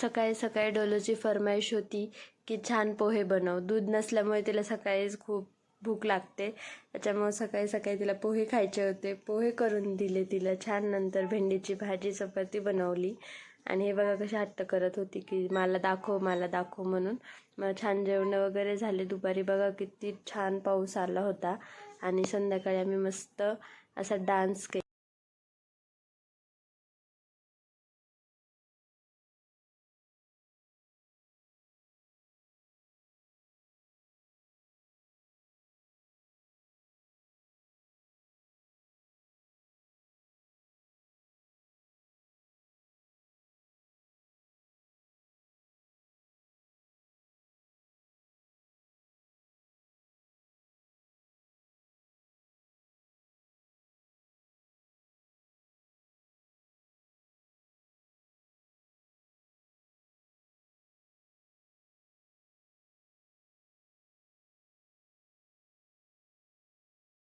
सकाळी सकाळी डोलोची फरमाईश होती की छान पोहे बनव. दूध नसल्यामुळे तिला सकाळीच खूप भूक लागते. त्याच्यामुळे सकाळी सकाळी तिला पोहे खायचे होते. पोहे करून दिले तिला. छान नंतर भेंडीची भाजी चपाती बनवली. आणि हे बघा कशी हट्ट करत होती की मला दाखव मला दाखव म्हणून. मग छान जेवणं वगैरे झाले. दुपारी बघा किती छान पाऊस आला होता. आणि संध्याकाळी आम्ही मस्त असा डान्स के